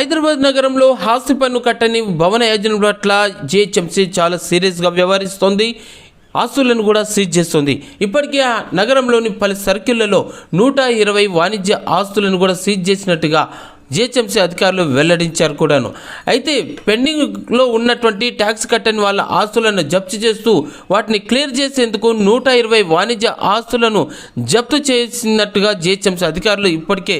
హైదరాబాద్ నగరంలో ఆస్తి పన్ను కట్టని భవన యజమానుల పట్ల జిహెచ్ఎంసీ చాలా సీరియస్గా వ్యవహరిస్తోంది. ఆస్తులను కూడా సీజ్ చేస్తుంది. ఇప్పటికే ఆ నగరంలోని పలు సర్కిళ్ళలో నూట ఇరవై వాణిజ్య ఆస్తులను కూడా సీజ్ చేసినట్టుగా జిహెచ్ఎంసీ అధికారులు వెల్లడించారు కూడాను. అయితే పెండింగ్లో ఉన్నటువంటి ట్యాక్స్ కట్టని వాళ్ళ ఆస్తులను జప్తు చేస్తూ వాటిని క్లియర్ చేసేందుకు నూట ఇరవై వాణిజ్య ఆస్తులను జప్తు చేసినట్టుగా జిహెచ్ఎంసీ అధికారులు ఇప్పటికే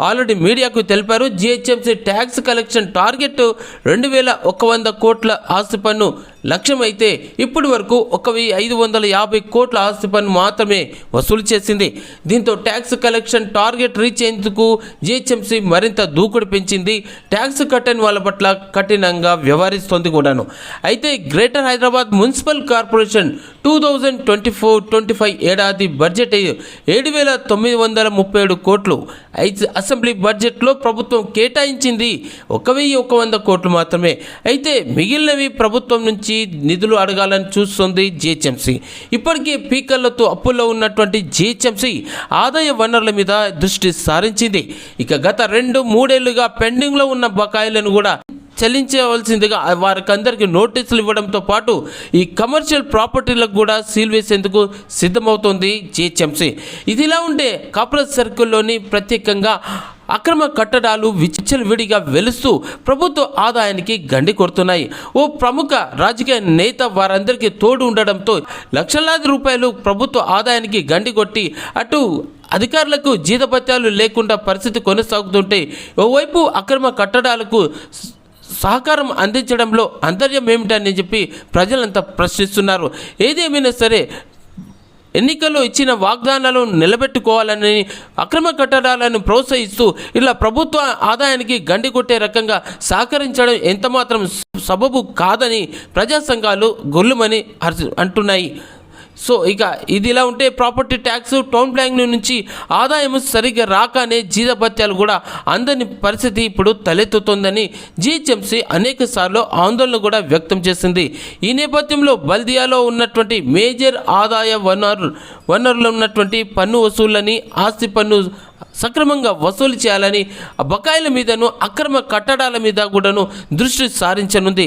ఆల్రెడీ మీడియాకు తెలిపారు జిహెచ్ఎంసీ ట్యాక్స్ కలెక్షన్ టార్గెట్ రెండు వేల ఒక వంద కోట్ల ఆస్తి పన్ను లక్ష్యం అయితే ఇప్పటి వరకు ఒక వెయ్యి ఐదు వందల యాభై కోట్ల ఆస్తి పన్ను మాత్రమే వసూలు చేసింది. దీంతో ట్యాక్స్ కలెక్షన్ టార్గెట్ రీచ్ అయ్యేందుకు జిహెచ్ఎంసీ మరింత దూకుడు పెంచింది. ట్యాక్స్ కట్టని వాళ్ళ పట్ల కఠినంగా వ్యవహరిస్తోంది కూడాను. అయితే Greater Hyderabad Municipal Corporation two thousand twenty four twenty five ఏడాది బడ్జెట్ ఏడు వేల తొమ్మిది వందల ముప్పై ఏడు కోట్లు. అయితే అసెంబ్లీ బడ్జెట్లో ప్రభుత్వం కేటాయించింది ఒక వెయ్యి ఒక వంద కోట్లు మాత్రమే. అయితే మిగిలినవి ప్రభుత్వం నుంచి నిధులు అడగాలని చూస్తుంది జిహెచ్ఎంసీ. ఇప్పటికే పీకర్లతో అప్పుల్లో ఉన్నటువంటి జిహెచ్ఎంసీ ఆదాయ వనరుల మీద దృష్టి సారించింది. ఇక గత రెండు మూడేళ్ళుగా పెండింగ్లో ఉన్న బకాయిలను కూడా చెల్లించవలసిందిగా వారికి అందరికీ నోటీసులు ఇవ్వడంతో పాటు ఈ కమర్షియల్ ప్రాపర్టీలకు కూడా సీల్ వేసేందుకు సిద్ధమవుతోంది జిహెచ్ఎంసీ. ఇదిలా ఉంటే కాపరేజ్ సర్కిల్లోని ప్రత్యేకంగా అక్రమ కట్టడాలు విచ్చలవిడిగా వెలుస్తూ ప్రభుత్వ ఆదాయానికి గండి కొడుతున్నాయి. ఓ ప్రముఖ రాజకీయ నేత వారందరికీ తోడు ఉండడంతో లక్షలాది రూపాయలు ప్రభుత్వ ఆదాయానికి గండి కొట్టి అటు అధికారులకు జీతభత్యాలు లేకుండా పరిస్థితి కొనసాగుతుంటే ఓవైపు అక్రమ కట్టడాలకు సహకారం అందించడంలో అంతర్యం ఏమిటని చెప్పి ప్రజలంతా ప్రశ్నిస్తున్నారు. ఏదేమైనా సరే ఎన్నికల్లో ఇచ్చిన వాగ్దానాలను నిలబెట్టుకోవాలని అక్రమ కట్టడాలను ప్రోత్సహిస్తూ ఇలా ప్రభుత్వ ఆదాయానికి గండి కొట్టే రకంగా సహకరించడం ఎంతమాత్రం సబబు కాదని ప్రజా సంఘాలు గొల్లుమని అంటున్నాయి. సో ఇక ఇది ఇలా ఉంటే ప్రాపర్టీ ట్యాక్స్ టౌన్ ప్లానింగ్ నుంచి ఆదాయం సరిగ్గా రాకనే జీతభత్యాలు కూడా అందని పరిస్థితి ఇప్పుడు తలెత్తుతోందని జిహెచ్ఎంసీ అనేక సార్లు ఆందోళన కూడా వ్యక్తం చేసింది. ఈ నేపథ్యంలో బల్దియాలో ఉన్నటువంటి మేజర్ ఆదాయ వనరు వనరులు ఉన్నటువంటి పన్ను వసూళ్ళని ఆస్తి పన్ను సక్రమంగా వసూలు చేయాలని బకాయిల మీదను అక్రమ కట్టడాల మీద కూడాను దృష్టి సారించనుంది.